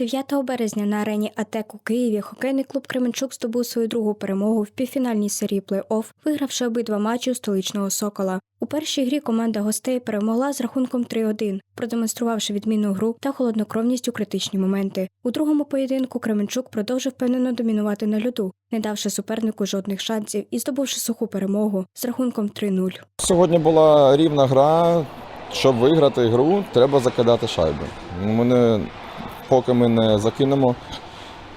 9 березня на арені АТЕК у Києві хокейний клуб Кременчук здобув свою другу перемогу в півфінальній серії плей-офф, вигравши обидва матчі у столичного сокола. У першій грі команда гостей перемогла з рахунком 3-1, продемонструвавши відмінну гру та холоднокровність у критичні моменти. У другому поєдинку Кременчук продовжив впевнено домінувати на льоду, не давши супернику жодних шансів і здобувши суху перемогу з рахунком 3-0. Сьогодні була рівна гра. Щоб виграти гру, треба закидати шайби. Ми не, поки ми не закинемо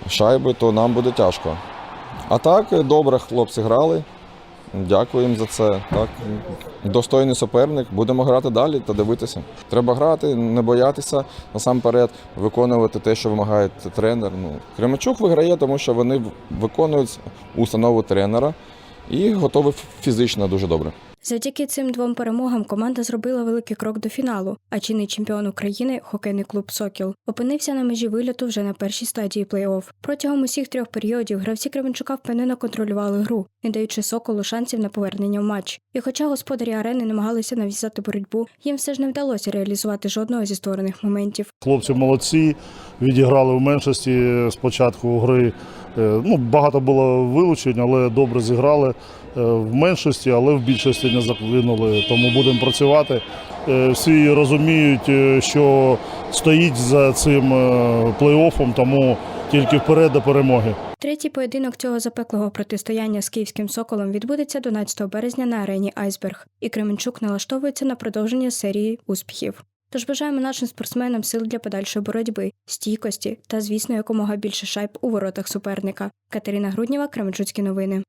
шайби, то нам буде тяжко. А так, добре, хлопці грали. Дякую їм за це. Так, достойний суперник. Будемо грати далі та дивитися. Треба грати, не боятися, насамперед виконувати те, що вимагає тренер. Ну, Кременчук виграє, тому що вони виконують установу тренера і готові фізично дуже добре. Завдяки цим двом перемогам команда зробила великий крок до фіналу, а чинний чемпіон України, хокейний клуб Сокіл, опинився на межі вильоту вже на першій стадії плей-офф. Протягом усіх трьох періодів гравці Кременчука впевнено контролювали гру, не даючи соколу шансів на повернення в матч. І хоча господарі арени намагалися нав'язати боротьбу, їм все ж не вдалося реалізувати жодного зі створених моментів. Хлопці молодці, відіграли в меншості з початку гри. Е, Ну, багато було вилучень, але добре зіграли е, в меншості, але в більшості не заклинули. Тому будемо працювати. Е, Всі розуміють, що стоїть за цим плей-оффом, тому тільки вперед до перемоги. Третій поєдинок цього запеклого протистояння з київським соколом відбудеться 12 березня на арені Айсберг, і Кременчук налаштовується на продовження серії успіхів. Тож бажаємо нашим спортсменам сил для подальшої боротьби, стійкості та, звісно, якомога більше шайб у воротах суперника. Катерина Груднєва, Кременчуцькі новини.